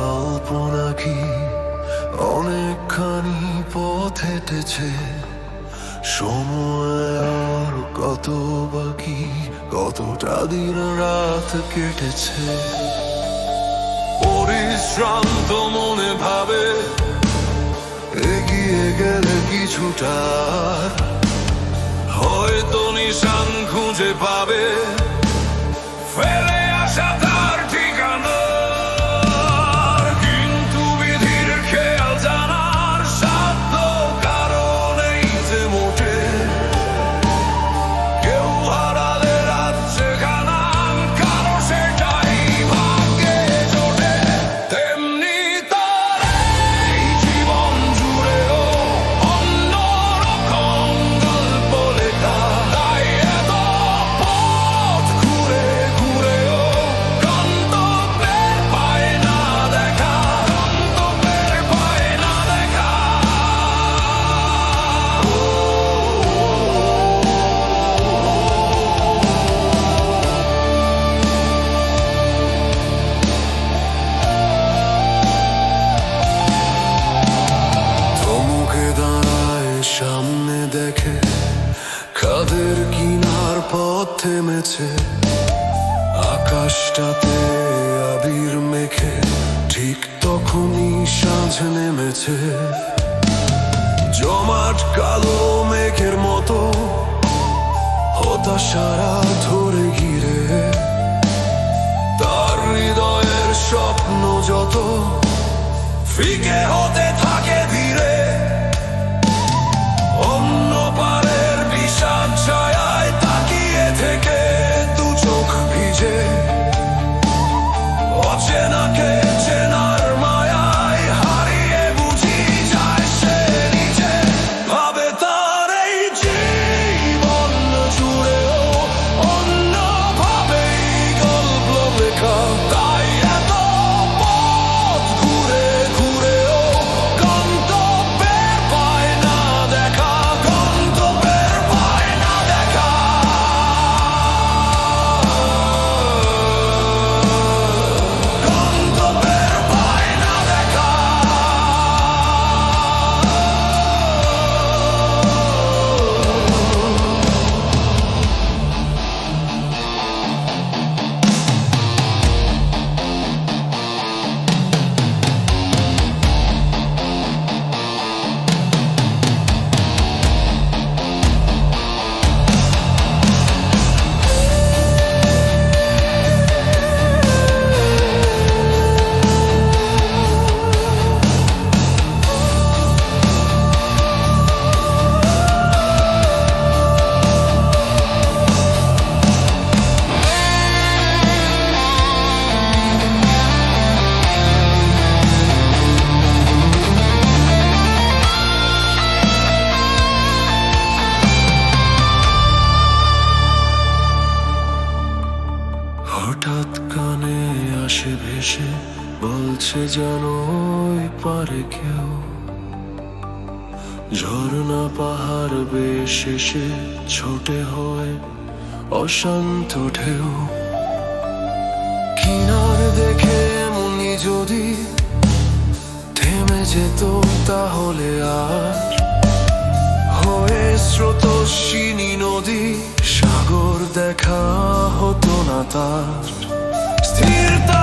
অল্প নাকি অনেকখানি পথ হেঁটেছে। সময় আর কত বাকি, কতটা দিন রাত কেটেছে। পরিশ্রান্ত মনে ভাবে, এগিয়ে গেলে কিছুটা। হয়তো নিশান খুঁজে পাবে। ফের থেমেছে। আকাশটাতে আবির মেখে ঠিক তখনই সাঁঝ নেমেছে। জমাট কালো মেঘের মতো হতাশারা ভেসে বলছে যেন ওই পারে কেউ। ঝর্ণা পাহাড় বেশ এসে ছোটে হয় অশান্ত ঢেউ। কিনার দেখে এমনি যদি থেমে যেত তাহলে আর হয়ে স্রোতস্বিনী নদী সাগর দেখা হতো না তার। Вір, то.